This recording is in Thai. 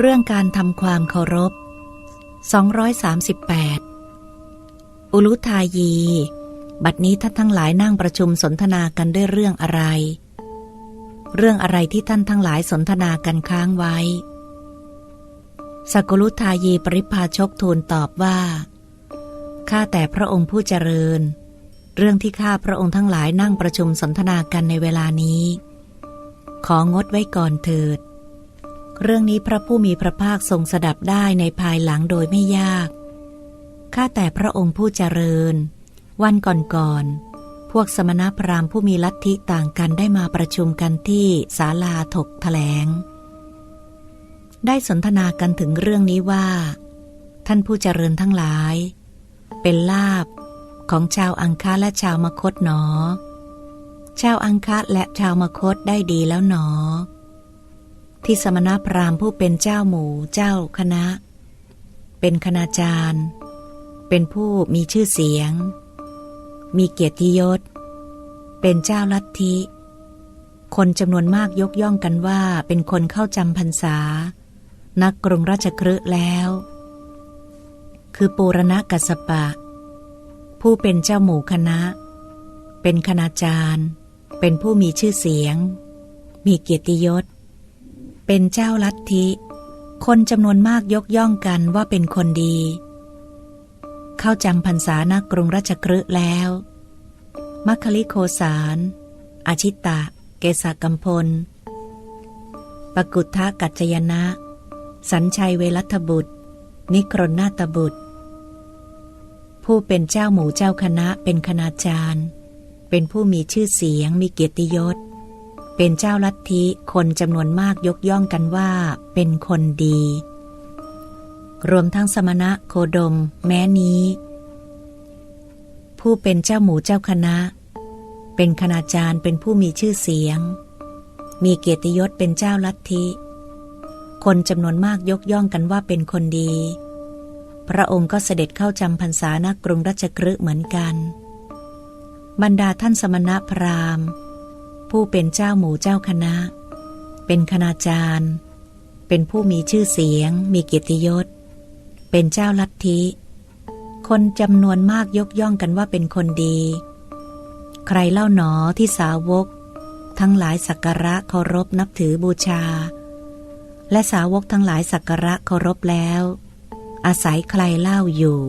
เรื่องการทำความเคารพ 238 อุลุทายี บัดนี้ท่านทั้งหลายนั่งประชุมสนทนากันด้วยเรื่องอะไร เรื่องอะไรที่ท่านทั้งหลายสนทนากันค้างไว้ สกุลุทายีปริพาชกทูลตอบว่า ข้าแต่พระองค์ผู้เจริญ เรื่องที่ข้าพระองค์ทั้งหลายนั่งประชุมสนทนากันในเวลานี้ ของดไว้ก่อนเถิด เรื่องนี้พระผู้มีพระภาคทรงสดับได้ในภายหลังโดยไม่ยาก ข้าแต่พระองค์ผู้เจริญ วันก่อนๆ พวกสมณพราหมณ์ผู้มีลัทธิต่างกันได้มาประชุมกันที่ศาลาถกแถลง ได้สนทนากันถึงเรื่องนี้ว่า ท่านผู้เจริญทั้งหลาย เป็นลาบของชาวอังคาและชาวมคตหนอ ชาวอังคาและชาวมคตได้ดีแล้วหนอ ที่สมณพราหมณ์ผู้เป็นเจ้าหมู่เจ้าคณะ เป็นคณาจารย์ เป็นผู้มีชื่อเสียง มีเกียรติยศ เป็นเจ้าลัทธิ คนจำนวนมากยกย่องกันว่าเป็นคนเข้าจำพรรษา นักกรุงราชครืแล้ว คือปูรณะกัสสปะ ผู้เป็นเจ้าหมู่คณะ เป็นคณาจารย์ เป็นผู้มีชื่อเสียง มีเกียรติยศ เป็นเจ้าลัทธิ คนจำนวนมากยกย่องกันว่าเป็นคนดี เข้าจำพรรษานักรุงราชครืแล้ว มัคคลิโคสารอาชิตะ เกษกัมพล ปกุทธกัจจยนะ สัญชัยเวรัตบุตร นิครนนาตบุตร ผู้เป็นเจ้าหมู่เจ้าคณะเป็นคณาจารย์ เป็นผู้มีชื่อเสียงมีเกียรติยศ เป็นเจ้าลัทธิคนจำนวนมากยกย่องกันว่าเป็นคนดี รวมทั้งสมณะโคดม แม้นี้ ผู้เป็นเจ้าหมูเจ้าคณะ เป็นคณาจารย์เป็นผู้มีชื่อเสียง มีเกียรติยศเป็นเจ้าลัทธิ คนจำนวนมากยกย่องกันว่าเป็นคนดี พระองค์ก็เสด็จเข้าจำพรรษาณกรุงราชกฤห์เหมือนกัน บรรดาท่านสมณะพราหมณ์ ผู้เป็นเจ้าหมู่เจ้าคณะ เป็นคณาจารย์ เป็นผู้มีชื่อเสียง มีเกียรติยศ เป็นเจ้าลัทธิ คนจำนวนมากยกย่องกันว่าเป็นคนดี ใครเล่าหนอที่สาวก ทั้งหลายสักการะเคารพนับถือบูชา และสาวกทั้งหลายสักการะเคารพแล้ว อาศัยใครเล่าอยู่